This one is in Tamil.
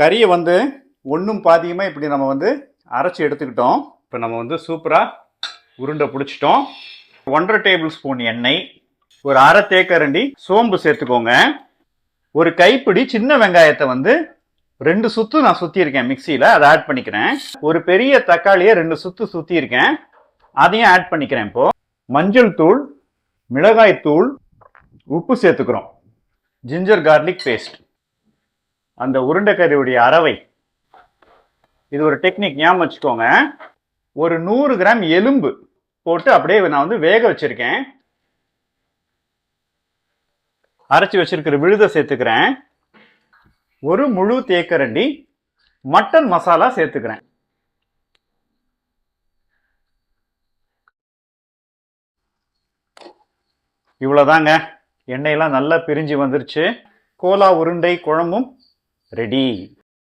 கறியை வந்து ஒன்றும் பாதியுமா இப்படி நம்ம வந்து அரைச்சி எடுத்துக்கிட்டோம். இப்போ நம்ம வந்து சூப்பராக உருண்டை பிடிச்சிட்டோம். ஒன்றரை டேபிள் ஸ்பூன் எண்ணெய் ஒரு அரை தேக்கரண்டி சோம்பு சேர்த்துக்கோங்க. ஒரு கைப்பிடி சின்ன வெங்காயத்தை வந்து ரெண்டு சுத்து நான் சுற்றியிருக்கேன் மிக்சியில் அதை ஆட் பண்ணிக்கிறேன். ஒரு பெரிய தக்காளியை ரெண்டு சுத்து சுற்றியிருக்கேன் அதையும் ஆட் பண்ணிக்கிறேன் இப்போது மஞ்சள் தூள் மிளகாய் தூள் உப்பு சேர்த்துக்கிறோம். ஜிஞ்சர் கார்லிக் பேஸ்ட் அந்த உருண்டைக்கறியுடைய அரவை இது ஒரு டெக்னிக் ஞாபகம் வச்சுக்கோங்க. ஒரு நூறு கிராம் எலும்பு போட்டு அப்படியே நான் வந்து வேக வச்சுருக்கேன். அரைச்சி வச்சிருக்கிற விழுதை சேர்த்துக்கிறேன். ஒரு முழு தேக்கரண்டி மட்டன் மசாலா சேர்த்துக்கிறேன். இவ்வளோதாங்க எண்ணெயெல்லாம் நல்லா பிரிஞ்சு வந்துருச்சு. கோலா உருண்டை குழம்பும் ready